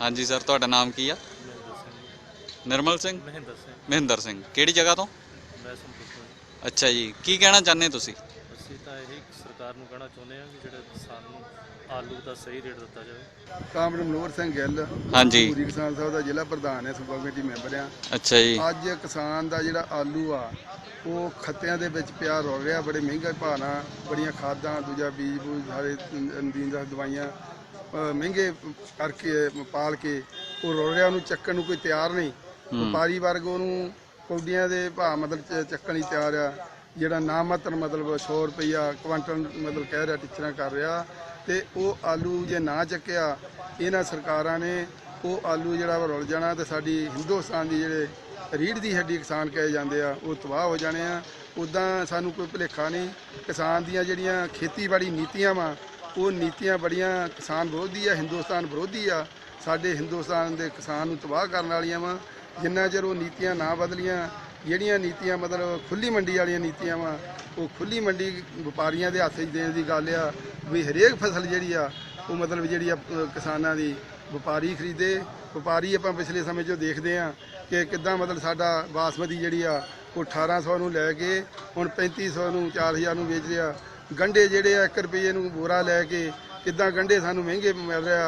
ਹਾਂਜੀ ਸਰ ਤੁਹਾਡਾ ਨਾਮ ਕੀ ਆ? ਨਿਰਮਲ ਸਿੰਘ? ਮਹਿੰਦਰ ਸਿੰਘ। ਮਹਿੰਦਰ ਸਿੰਘ। ਕਿਹੜੀ ਜਗ੍ਹਾ ਤੋਂ? ਮੈਂ ਅੱਛਾ ਜੀ ਕੀ ਕਹਿਣਾ ਚਾਹੁੰਦੇ ਤੁਸੀਂ? ਅਸੀਂ ਤਾਂ ਇਹ ਸਰਕਾਰ ਨੂੰ ਕਹਿਣਾ ਚਾਹੁੰਦੇ ਹਾਂ ਕਿ ਜਿਹੜੇ ਕਿਸਾਨ ਨੂੰ ਆਲੂ ਦਾ ਸਹੀ ਰੇਟ ਦਿੱਤਾ ਜਾਵੇ। ਕਾਮਰੇਡ ਮਨੋਹਰ ਸਿੰਘ ਗਿੱਲ ਹਾਂਜੀ। ਪੂਰੀ ਕਿਸਾਨ ਸਭਾ ਦਾ ਜ਼ਿਲ੍ਹਾ ਪ੍ਰਧਾਨ ਹੈ ਸੂਬਾ ਕਮੇਟੀ ਮੈਂਬਰ ਆ ਅੱਛਾ ਜੀ। ਅੱਜ ਕਿਸਾਨ ਦਾ ਜਿਹੜਾ ਆਲੂ ਆ ਉਹ ਖੱਤਿਆਂ ਦੇ ਵਿੱਚ ਪਿਆ ਰੁਲ ਰਿਹਾ ਬੜੇ ਮਹਿੰਗੇ ਭਾਅ ਨਾਲ ਬੜੀਆਂ ਖਾਦਾਂ ਦੂਜਾ ਬੀਜ ਬੂਜ ਸਾਰੇ ਨਦੀਨ ਦਾ ਦਵਾਈਆਂ ਮਹਿੰਗੇ ਕਰਕੇ ਪਾਲ ਕੇ ਉਹ ਰਿਹਾ ਉਹਨੂੰ ਚੱਕਣ ਨੂੰ ਕੋਈ ਤਿਆਰ ਨਹੀਂ। ਵਪਾਰੀ ਵਰਗ ਉਹਨੂੰ ਕੌਡੀਆਂ ਦੇ ਭਾਅ ਮਤਲਬ ਚੱਕਣ ਲਈ ਤਿਆਰ ਆ। ਜਿਹੜਾ ਨਾਮਾਤਰ ਮਤਲਬ 100 ਰੁਪਈਆ ਕੁਆਂਟਲ ਮਤਲਬ ਕਹਿ ਰਿਹਾ ਟੀਚਰਾਂ ਕਰ ਰਿਹਾ। ਤੇ ਉਹ ਆਲੂ ਜੇ ਨਾ ਚੱਕਿਆ ਇਹਨਾਂ ਸਰਕਾਰਾਂ ਨੇ ਉਹ ਆਲੂ ਜਿਹੜਾ ਰੁਲ ਜਾਣਾ ਤੇ ਸਾਡੀ ਹਿੰਦੁਸਤਾਨ ਦੀ ਜਿਹੜੇ ਰੀੜ ਦੀ ਹੱਡੀ ਕਿਸਾਨ ਕਹੇ ਜਾਂਦੇ ਆ ਉਹ ਤਬਾਹ ਹੋ ਜਾਣੇ ਆ। ਉਦਾਂ ਸਾਨੂੰ ਕੋਈ ਭੁਲੇਖਾ ਨਹੀਂ। ਕਿਸਾਨ ਦੀਆਂ ਜਿਹੜੀਆਂ ਖੇਤੀਬਾੜੀ ਨੀਤੀਆਂ ਵਾ ਉਹ ਨੀਤੀਆਂ ਬੜੀਆਂ ਕਿਸਾਨ ਵਿਰੋਧੀ ਆ, ਹਿੰਦੁਸਤਾਨ ਵਿਰੋਧੀ ਆ। ਸਾਡੇ ਹਿੰਦੁਸਤਾਨ ਦੇ ਕਿਸਾਨ ਨੂੰ ਤਬਾਹ ਕਰਨ ਵਾਲੀਆਂ ਵਾ। ਜਿੰਨਾ ਚਿਰ ਉਹ ਨੀਤੀਆਂ ਨਾ ਬਦਲੀਆਂ, ਜਿਹੜੀਆਂ ਨੀਤੀਆਂ ਮਤਲਬ ਖੁੱਲੀ ਮੰਡੀ ਵਾਲੀਆਂ ਨੀਤੀਆਂ ਵਾ, ਉਹ ਖੁੱਲੀ ਮੰਡੀ ਵਪਾਰੀਆਂ ਦੇ ਹੱਥ 'ਚ ਦੇਣ ਦੀ ਗੱਲ ਆ ਵੀ ਹਰੇਕ ਫਸਲ ਜਿਹੜੀ ਆ, ਉਹ ਮਤਲਬ ਜਿਹੜੀ ਆ ਕਿਸਾਨਾਂ ਦੀ ਵਪਾਰੀ ਖਰੀਦੇ। ਵਪਾਰੀ ਆਪਾਂ ਪਿਛਲੇ ਸਮੇਂ 'ਚੋਂ ਦੇਖਦੇ ਆ ਕਿ ਕਿੱਦਾਂ ਮਤਲਬ ਸਾਡਾ ਬਾਸਮਤੀ ਜਿਹੜੀ ਆ, ਉਹ 1800 ਨੂੰ ਲੈ ਕੇ ਹੁਣ 3500 ਨੂੰ 4000 ਨੂੰ ਵੇਚ ਰਿਹਾ ਗੰਡੇ ਜਿਹੜੇ ਆ 1 ਰੁਪਏ ਨੂੰ ਬੋਰਾ ਲੈ ਕੇ ਕਿੱਦਾਂ ਗੰਡੇ ਸਾਨੂੰ ਮਹਿੰਗੇ ਮਿਲ ਰਿਹਾ